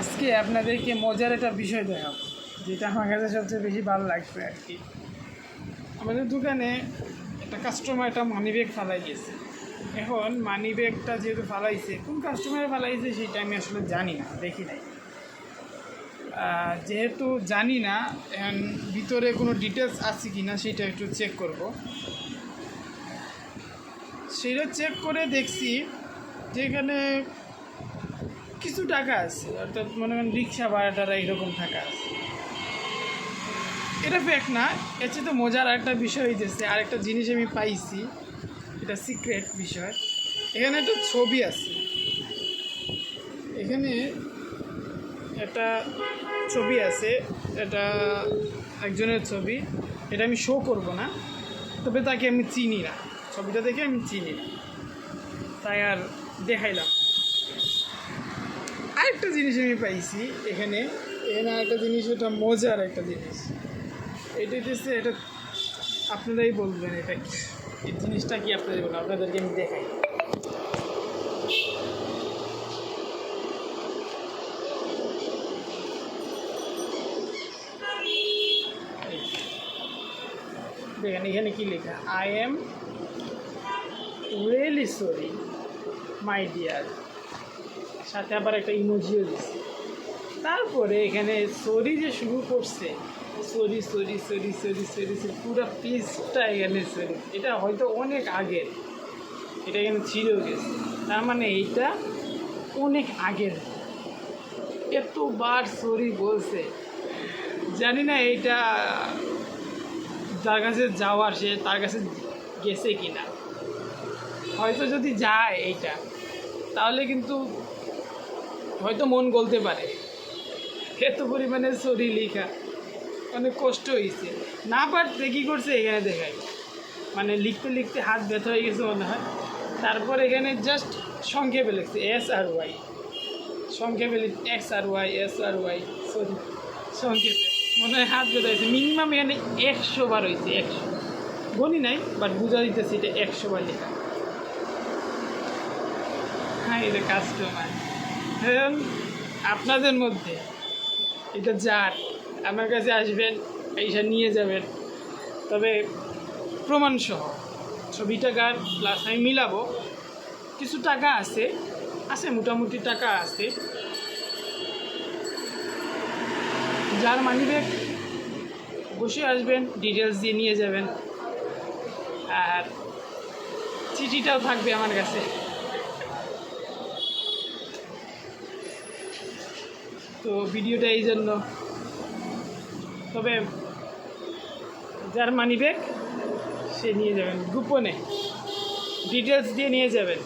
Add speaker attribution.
Speaker 1: আজকে আপনাদেরকে মজার একটা বিষয় দেখাবো, যেটা আমার কাছে সবচেয়ে বেশি ভালো লাগবে আর কি। আমাদের দোকানে একটা কাস্টমার একটা মানি ব্যাগ ফালাই গেছে এখন মানি ব্যাগটা যেহেতু ফালাইছে, কোন কাস্টমারে ফালাইছে সেটা আমি আসলে জানি না, দেখি নাই। যেহেতু জানি না ভিতরে কোনো ডিটেলস আছে কি না সেটা একটু চেক করব। সেটা চেক করে দেখছি যে এখানে কিছু টাকা আছে। অর্থাৎ মনে করেন রিক্সা ভাড়া টাড়া এরকম টাকা আছে। এটা ফেক না, এর চেয়ে তো মজার একটা বিষয় হইতেছে আর একটা জিনিস আমি পাইছি, এটা সিক্রেট বিষয়। এখানে একটা ছবি আছে। এখানে একটা ছবি আছে, এটা একজনের ছবি। এটা আমি শো করব না, তবে তাকে আমি চিনি না। ছবিটা দেখে আমি চিনি না। তাই আর দেখাইলাম আরেকটা জিনিস আমি পাইছি এখানে। এখানে আরেকটা জিনিস এটা মজার একটা জিনিস। এটা হচ্ছে এটা আপনারাই বলবেন এটা কি? এই জিনিসটা কি আপনাদের বলবেন? আপনাদেরকে আমি দেখাই। দেখেন, এখানে কি লেখা? I am really sorry my dear সাথে আবার একটা ইমোজিও দিচ্ছে তারপরে এখানে সরি যে শুরু করছে sorry sorry sorry sorry sorry sorry পুরো পিসটা এখানে সরি এটা হয়তো অনেক আগের, এটা এখানে ছিল গেছে। তার মানে এইটা অনেক আগের। এতবার সরি বলছে। জানি না এইটা যার কাছে যাওয়ার, সে তার কাছে গেছে কি না হয়তো যদি যায় এইটা, তাহলে কিন্তু হয়তো মন গলতে পারে। এত পরিমাণে সরি লেখা। অনেক কষ্ট হয়েছে না পারতে কী করছে এখানে দেখাই। মানে লিখতে লিখতে হাত ব্যথা হয়ে গেছে মনে হয়। তারপর এখানে জাস্ট সংক্ষেপে লিখছে এস আর ওয়াই সংক্ষেপে লিখছে X R Y S R Y sorry সংক্ষেপে। মনে হয় হাত ব্যথা হয়েছে মিনিমাম এখানে একশো বার হয়েছে একশো। গণি নাই বাট বুঝা দিতেছি এটা একশো বার লেখা। হ্যাঁ এটা কাস্টমার এখন আপনাদের মধ্যে। এটা যার, আমার কাছে আসবেন এইসব নিয়ে যাবেন। তবে প্রমাণসহ, ছবিটা কার প্লাস আমি মিলাবো। কিছু টাকা আছে আছে মোটামুটি টাকা আছে। যার মানি ব্যাগ বসে আসবেন ডিটেলস দিয়ে নিয়ে যাবেন। আর চিঠিটাও থাকবে আমার কাছে। তো ভিডিওটা এই জন্য। তবে যার মানি ব্যাগ সে নিয়ে যাবেন। গোপনে। ডিটেলস দিয়ে নিয়ে যাবেন।